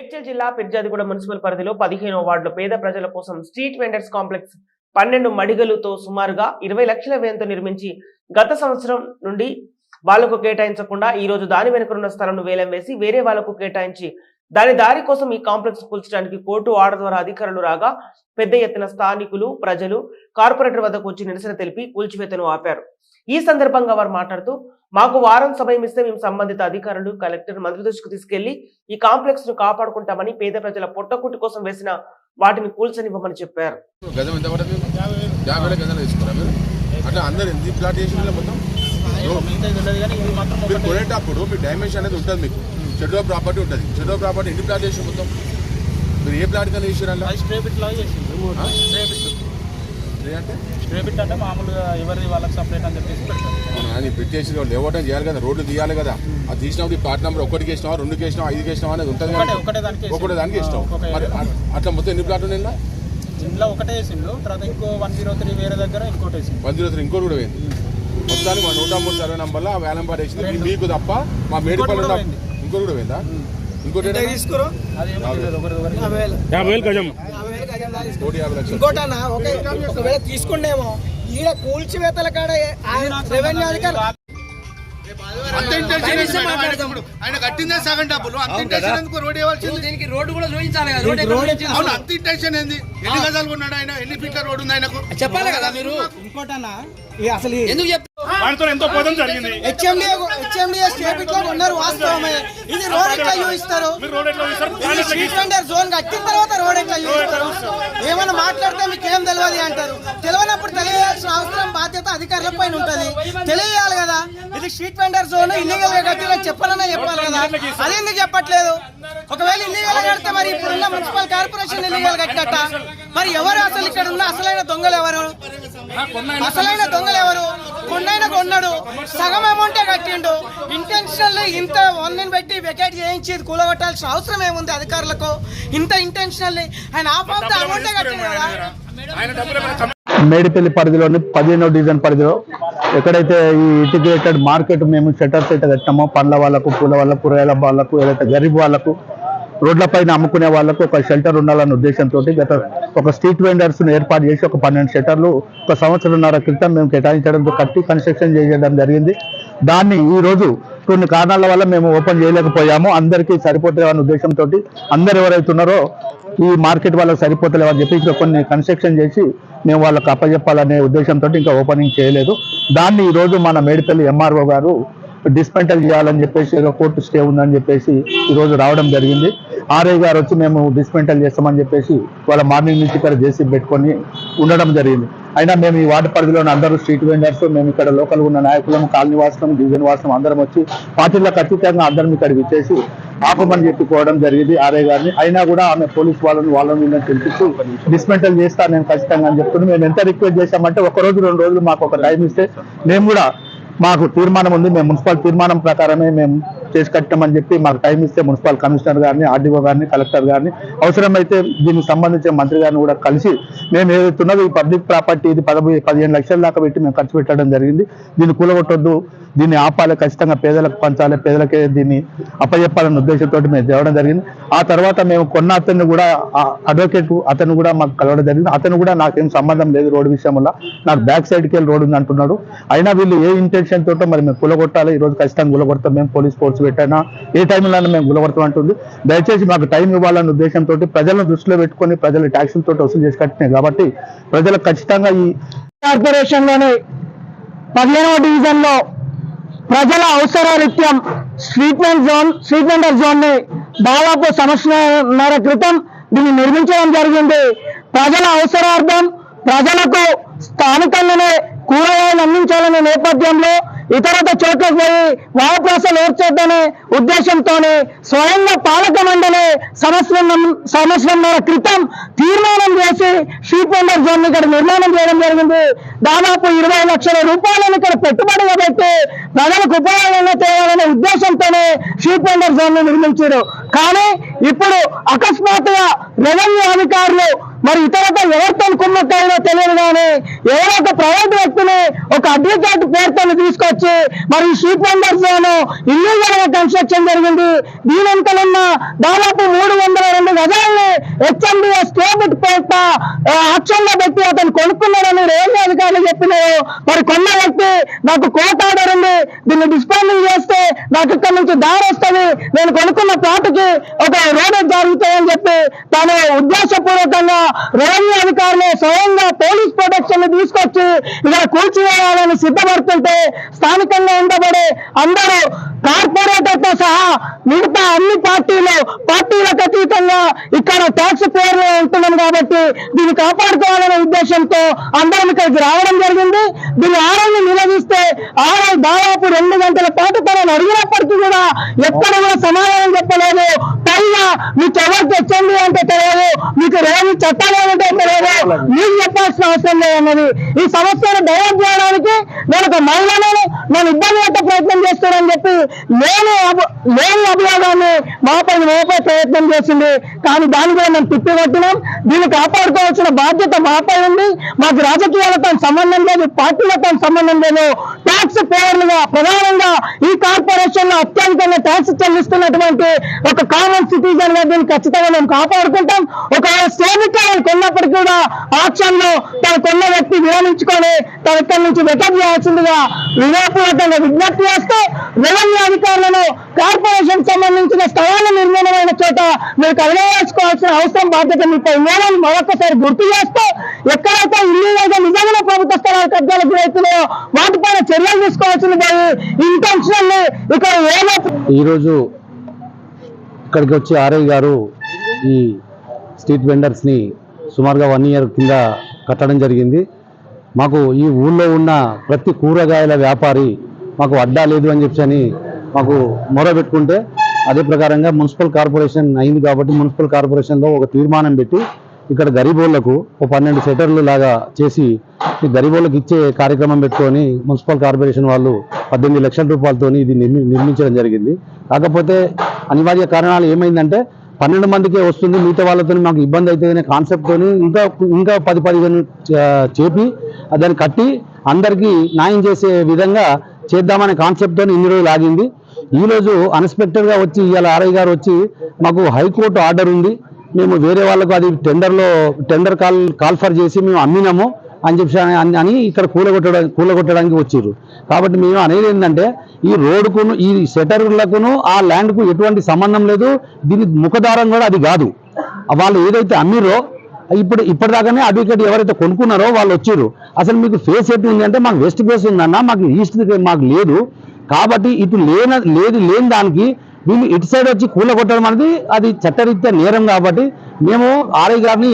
మేడ్చల్ జిల్లా పెర్జాదిగూడ మున్సిపల్ పరిధిలో పదిహేనో వార్డులో పేద ప్రజల కోసం స్ట్రీట్ వెండర్స్ కాంప్లెక్స్ పన్నెండు మడిగలుతో సుమారుగా ఇరవై లక్షల వ్యయంతో నిర్మించి గత సంవత్సరం నుండి వాళ్ళకు కేటాయించకుండా ఈ రోజు దాని వెనుకనున్న స్థలంను వేలం వేసి వేరే వాళ్ళకు కేటాయించి దాని దారి కోసం ఈ కాంప్లెక్స్ కూల్చడానికి కోర్టు ఆర్డర్ ద్వారా అధికారులు రాగా పెద్ద ఎత్తున స్థానికులు ప్రజలు కార్పొరేటర్ వద్దకు వచ్చి నిరసన తెలిపి కూల్చివేతను ఆపారు. ఈ సందర్భంగా వారు మాట్లాడుతూ మాకు వారం సమయం ఇస్తే మేము సంబంధిత అధికారులు కలెక్టర్ మంత్రి దృష్టికి తీసుకెళ్ళి ఈ కాంప్లెక్స్ను కాపాడుకుంటామని పేద ప్రజల పొట్టకుట్టి కోసం వేసిన వాటిని కూల్చనివ్వమని చెప్పారు. అట్లా అందరు ప్లాట్ చేసిన మొత్తం? మీరు కొనేటప్పుడు మీ అనేది ఉంటుంది మీకు. షెడ్యూల్ ప్రాపర్టీ ఉంటుంది. షెడ్యూల్ ప్రాపర్టీ ఎన్ని ప్లాట్ చేసి మొత్తం? మీరు ఏ ప్లాట్ కానీ చేసారు అలా స్ప్రే బిట్ లాగా చేసింది ఆ? స్ప్రే బిట్ ఏ అంటే స్ప్రే బిట్ అంటే మామూలుగా ఎవరిది వాళ్ళకి సపరేట్ అని చెప్పేసి నీ పెట్టేసి లేవటం చేయాలి కదా. రోడ్లు తీయాలి కదా. అది తీసినప్పుడు ఈ ప్లాట్ నెంబర్ ఒకటికి వేసినావా రెండుకి వేసినావా ఐదుకి వేసినావా అనేది ఉంటుంది ఒకటే కదా. ఒకటే దానికి. ఒకటే దానికి మరి అ- అట్లా మొత్తం ఎన్ని ప్లాట్లు ఉన్నాయి ఇంట్లో ఒకటే వేసిండు తర్వాత ఇంకో వన్ జీరో త్రీ వేరే దగ్గర ఇంకోటి వేసిండు వన్ జీరో త్రీ ఇంకోటి కూడా పోయింది. మొత్తానికి మా నూట మూడు సర్వే నంబర్లో ఆ వేలం పాట వేసింది మీకు తప్ప మా మేడిపల్లి. ఇంకోటి కూడా పోయిందా? ఇంకోటి యాభై వేలు. గజం. కోటి యాభై లక్షలు. ఇంకోటన్నా ఓకే ఒకవేళ తీసుకుండేమో. ఈడ కూల్చివేతల కాడ రెవెన్యూ అధికారులు అంత ఇంటెన్షన్ ఎందుకు మాట్లాడతాడు? ఆయన కట్టిందే సగం డబ్బులు. అంత ఇంటెన్షన్ ఎందుకు రోడ్ ఇవ్వాల్సింది? దీనికి రోడ్డు కూడా చూపించాలి కదా. రోడ్ ఎక్కడ అవును అంత ఇంటెన్షన్ ఏంది? ఎన్ని గజాలు ఉన్నాడు ఆయన? ఎన్ని ఫీట్ల రోడ్ ఉంది ఆయనకు? చెప్పాలి కదా మీరు. ఇంకోటన్నా ఈ అసలు ఎందుకు వాటితో ఎంతో పదం జరిగింది. హెచ్ఎండిఏ హెచ్ఎండిఏ స్టేట్లో ఉన్నారు వాస్తవమే. ఇది రోడ్ ఎట్లా చూపిస్తారు? స్ట్రీట్ వెండర్ జోన్ కట్టిన తర్వాత రోడ్ ఎట్లా చూపిస్తారు? ఏమన్నా మాట్లాడితే మీకు ఏం తెలియదు అంటారు? తెలియనప్పుడు తెలియాల్సిన అవసరం బాధ్యత అధికారుల పైన ఉంటది. తెలియాలి కదా. ఇది స్ట్రీట్ వెండర్ జోన్ ఇల్లీగల్గా కట్టిన చెప్పాలన్నా చెప్పాలి కదా. అది ఎందుకు చెప్పట్లేదు? ఒకవేళ ఇల్లీగల్గా కడితే మరి ఇప్పుడున్న మున్సిపల్ కార్పొరేషన్ ఇల్లీగల్ కట్టినట్ట? మరి ఎవరు అసలు ఇక్కడ ఉన్న అసలైన దొంగలు ఎవరు? అసలైన దొంగలు ఎవరు? కొన్నైనా కొన్నాడు. సగం అమౌంటే కట్టిండు. ఇంటెన్షనల్ ఇంత వందని పెట్టి వెకేట్ చేయించి కూలగొట్టాల్సిన అవసరం ఏముంది అధికారులకు? ఇంత ఇంటెన్షనల్ ఆయన ఆఫ్ ఆఫ్ ద అమౌంటే కట్టిండు కదా? మేడిపల్లి పరిధిలోని పదిహేనో డివిజన్ పరిధిలో ఎక్కడైతే ఈ ఇంటిగ్రేటెడ్ మార్కెట్ మేము షట్టర్స్ అయితే కట్టినామో పండ్ల వాళ్ళకు పూల వాళ్ళకు కూరగాయల వాళ్ళకు ఏదైతే గరీబ్ వాళ్ళకు రోడ్లపైన అమ్ముకునే వాళ్ళకు ఒక షెల్టర్ ఉండాలన్న ఉద్దేశంతో గత ఒక స్ట్రీట్ వెండర్స్ను ఏర్పాటు చేసి ఒక పన్నెండు షెటర్లు ఒక సంవత్సరంన్నర క్రితం మేము కేటాయించడంతో కట్టి కన్స్ట్రక్షన్ చేయడం జరిగింది. దాన్ని ఈరోజు కొన్ని కారణాల వల్ల మేము ఓపెన్ చేయలేకపోయాము. అందరికీ సరిపోతుందన్న ఉద్దేశంతో అందరు ఎవరైతే ఉన్నారో ఈ మార్కెట్ వాళ్ళకి సరిపోతలేవు అని చెప్పి ఇంకా కొన్ని కన్స్ట్రక్షన్ చేసి మేము వాళ్ళకి అప్పచెప్పాలనే ఉద్దేశంతో ఇంకా ఓపెనింగ్ చేయలేదు. దాన్ని ఈ రోజు మన మేడిపల్లి ఎంఆర్ఓ గారు డిస్మెంటల్ చేయాలని చెప్పేసి ఏదో కోర్టు స్టే ఉందని చెప్పేసి ఈ రోజు రావడం జరిగింది. ఆర్ఐ గారు వచ్చి మేము డిస్మెంటల్ చేస్తామని చెప్పేసి వాళ్ళ మార్నింగ్ నుంచి ఇక్కడ జేసీ పెట్టుకొని ఉండడం జరిగింది. అయినా మేము ఈ వార్డు పరిధిలోని అందరూ స్ట్రీట్ వెండర్స్ మేము ఇక్కడ లోకల్ ఉన్న నాయకులం కాలనీ వాసులం డివిజన్ వాసులం అందరం వచ్చి పార్టీలో ఖచ్చితంగా అందరం ఇక్కడ విచ్చేసి ఆపమని చెప్పుకోవడం జరిగింది ఆర్ఐ గారిని. అయినా కూడా ఆమె పోలీస్ వాళ్ళని వాళ్ళని వీళ్ళని డిస్మెంటల్ చేస్తా నేను ఖచ్చితంగా అని చెప్తున్నాను మేము ఎంత రిక్వెస్ట్ చేశామంటే ఒక రోజు రెండు రోజులు మాకు ఒక టైం ఇస్తే మేము కూడా మాకు తీర్మానం ఉంది. మేము మున్సిపల్ తీర్మానం ప్రకారమే మేము చేసి కట్టమని చెప్పి మాకు టైం ఇస్తే మున్సిపల్ కమిషనర్ గారిని ఆర్డీఓ గారిని కలెక్టర్ గారిని అవసరమైతే దీనికి సంబంధించిన మంత్రి గారిని కూడా కలిసి మేము ఏదైతే ఈ పబ్లిక్ ప్రాపర్టీ ఇది పదవి పదిహేను లక్షల దాకా పెట్టి మేము ఖర్చు పెట్టడం జరిగింది. దీన్ని కూలగొట్టొద్దు. దీన్ని ఆపాలి ఖచ్చితంగా పేదలకు పంచాలి పేదలకే దీన్ని అప్పచెప్పాలన్న ఉద్దేశంతో మేము తేవడం జరిగింది. ఆ తర్వాత మేము కొన్న అతన్ని కూడా అడ్వకేట్ అతను కూడా మాకు కలవడం జరిగింది. అతను కూడా నాకేం సంబంధం లేదు రోడ్డు విషయంలో. నాకు బ్యాక్ సైడ్కి వెళ్ళి రోడ్డు ఉంది అంటున్నాడు అయినా వీళ్ళు ఏ ఇంటెన్షన్ తోటో మరి మేము కులగొట్టాలి. ఈ రోజు ఖచ్చితంగా గులగొడతాం మేము పోలీస్ ఫోర్స్ పెట్టైనా? ఏ టైంలో మేము గులగొడతాం అంటుంది. దయచేసి మాకు టైం ఇవ్వాలన్న ఉద్దేశంతో ప్రజలను దృష్టిలో పెట్టుకొని ప్రజల ట్యాక్సులతో వసూలు చేసి కట్టినాయి కాబట్టి ప్రజలకు ఖచ్చితంగా ఈ కార్పొరేషన్లోనే పదిహేనవ డివిజన్లో ప్రజల అవసరారీత్యం స్ట్రీట్మెంట్ జోన్ స్ట్రీట్మెంట్ జోన్ని దాదాపు సంవత్సరాల క్రితం దీన్ని నిర్మించడం జరిగింది. ప్రజల అవసరార్థం ప్రజలకు స్థానికంగానే కూరగాయలు అందించాలనే నేపథ్యంలో ఇతరత చోట్లకు పోయి వాయప్రాసాలు ఏర్చేద్దనే ఉద్దేశంతోనే స్వయంగా పాలక మండలి సంవత్సరం సంవత్సరంన్నర క్రితం తీర్మానం చేసి షీప్ వెండర్ జోన్ ఇక్కడ నిర్మాణం చేయడం జరిగింది. దాదాపు ఇరవై లక్షల రూపాయలను ఇక్కడ పెట్టుబడిగా పెట్టి ప్రజలకు ఉపయోగంగా తేవాలనే ఉద్దేశంతోనే షీప్ వెండర్ జోన్ను నిర్మించారు. కానీ ఇప్పుడు అకస్మాత్తుగా రెవెన్యూ అధికారులు మరి ఇతరత ఎవరితో కుమ్మక్కైనా తెలియదు కానీ ఎవరో ఒక ప్రైవేట్ వ్యక్తిని ఒక అడ్వకేట్ పేరుతో తీసుకొచ్చి మరి స్ట్రీట్ వెండర్స్ లోను ఇల్లీగల్గా కన్స్ట్రక్షన్ జరిగింది. దీని వెనుకలున్న దాదాపు మూడు వందల రెండు గజాలని హెచ్ఎండిఎస్ కేబిట్ పేట ఆక్షన్లో పెట్టి అతను కొనుక్కున్నాడని రైల్వే అధికారులు చెప్పినారు మరి కొన్న వ్యక్తి నాకు కోట ఆర్డర్ ఉంది. దీన్ని డిస్పాండింగ్ చేస్తే నాకు ఇక్కడ నుంచి దారి వస్తుంది. నేను కొనుక్కున్న ప్లాట్కి ఒక రోడ్ జరుగుతాయని చెప్పి తాను ఉద్దేశపూర్వకంగా రెవెన్యూ అధికారులు స్వయంగా పోలీస్ ప్రొటెక్షన్ తీసుకొచ్చి ఇక్కడ కూల్చివేయాలని సిద్ధపడుతుంటే స్థానికంగా ఉండబడే అందరూ కార్పొరేటర్తో సహా మిగతా అన్ని పార్టీలు పార్టీలకు ఇక్కడ ట్యాక్స్ పేర్లు ఉంటున్నాం కాబట్టి దీన్ని కాపాడుకోవాలనే ఉద్దేశంతో అందరం ఇక్కడికి రావడం జరిగింది. దీన్ని ఆరోగ్యం నిలదీస్తే ఆరో దాదాపు రెండు గంటల పాటు తనను అడిగినప్పటికీ కూడా ఎక్కడ కూడా సమాధానం చెప్పలేదు. పైగా మీకు ఎవరికి తెచ్చండి అంటే మీకు రేపు చట్టాలు ఏమంటే తెలియదు మీరు చెప్పాల్సిన అవసరం లేదన్నది ఈ సమస్యను డైవర్ట్ చేయడానికి నేను ఒక మహిళను నేను ఇబ్బంది పెట్టే ప్రయత్నం చేస్తానని చెప్పి లేని లేని అభియోగాన్ని మాపై మోపే ప్రయత్నం చేసింది. కానీ దాని కూడా మేము తిప్పికొట్టినాం దీన్ని కాపాడుకోవాల్సిన బాధ్యత మాపై ఉంది. మాకు రాజకీయాలతో సంబంధం లేదు పార్టీలతో సంబంధం లేదు. ట్యాక్స్ పేర్లుగా ప్రధానంగా ఈ కార్పొరేషన్లో అత్యధికంగా ట్యాక్స్ చెల్లిస్తున్నటువంటి ఒక కామన్ సిటిజన్గా దీన్ని ఖచ్చితంగా మేము కాపాడుకుంటాం. తన శ్రేణికాలను కొన్నప్పటికీ కూడా ఆప్షన్లో తన కొన్న వ్యక్తి విరమించుకొని తన ఇక్కడి నుంచి వెటప్ చేయాల్సిందిగా వినయపూర్వకంగా విజ్ఞప్తి చేస్తూ రెవెన్యూ అధికారులను కార్పొరేషన్ సంబంధించిన స్థలాల నిర్మాణమైన చోట మీరు కలవేసుకోవాల్సిన అవసరం బాధ్యత మీపై ఉందని మరొకసారి గుర్తు చేస్తూ ఎక్కడైతే ఇల్లు లేదా నిజంగా ప్రభుత్వ స్థలాల కబ్జాలు గురవుతున్నాయో వాటిపైన చర్యలు తీసుకోవాల్సింది పోయి ఇంటెన్షనల్ ఇక్కడ ఏమో ఈరోజు ఇక్కడికి వచ్చి ఆర్ఐ గారు ఈ స్ట్రీట్ వెండర్స్ని సుమారుగా వన్ ఇయర్ కింద కట్టడం జరిగింది. మాకు ఈ ఊళ్ళో ఉన్న ప్రతి కూరగాయల వ్యాపారి మాకు అడ్డా లేదు అని చెప్పి అని మాకు మొరబెట్టుకుంటే అదే ప్రకారంగా మున్సిపల్ కార్పొరేషన్ అయింది కాబట్టి మున్సిపల్ కార్పొరేషన్లో ఒక తీర్మానం పెట్టి ఇక్కడ గరీబోళ్ళకు ఒక పన్నెండు సెటర్లు లాగా చేసి ఈ గరీబోళ్ళకి ఇచ్చే కార్యక్రమం పెట్టుకొని మున్సిపల్ కార్పొరేషన్ వాళ్ళు పద్దెనిమిది లక్షల రూపాయలతో ఇది నిర్మి నిర్మించడం జరిగింది. కాకపోతే అనివార్య కారణాలు ఏమైందంటే పన్నెండు మందికే వస్తుంది. మిగతా వాళ్ళతో మాకు ఇబ్బంది అవుతుందనే కాన్సెప్ట్తో ఇంకా ఇంకా పది పదిహేను చేపి దాన్ని కట్టి అందరికీ న్యాయం చేసే విధంగా చేద్దామనే కాన్సెప్ట్తో ఇన్ని రోజులు ఆగింది. ఈరోజు అన్స్పెక్టర్గా అన్ఎక్స్పెక్టెడ్గా వచ్చి ఇవాళ ఆర్ఐ గారు వచ్చి మాకు హైకోర్టు ఆర్డర్ ఉంది. మేము వేరే వాళ్ళకు అది టెండర్లో టెండర్ కాల్ కాల్ఫర్ చేసి మేము అమ్మినాము. అని చెప్పి అని- అని ఇక్కడ కూలగొట్టడానికి కూలగొట్టడానికి వచ్చారు కాబట్టి మేము అనేది ఏంటంటే ఈ రోడ్డుకును ఈ సెటర్లకును ఆ ల్యాండ్కు ఎటువంటి సంబంధం లేదు. దీని ముఖదారం కూడా అది కాదు. వాళ్ళు ఏదైతే అమ్మిరో ఇప్పుడు ఇప్పటిదాకానే అడ్వకేట్ ఎవరైతే కొనుక్కున్నారో వాళ్ళు వచ్చారు అసలు మీకు ఫేస్ ఎటు ఉంది అంటే మాకు వెస్ట్ ఫేస్ ఉందన్న మాకు ఈస్ట్ మాకు లేదు. కాబట్టి ఇటు లేన లేదు లేని దానికి వీళ్ళు ఇటు సైడ్ వచ్చి కూలగొట్టడం అనేది అది చట్టరీత్యా నేరం కాబట్టి మేము ఆర్ఐ గారిని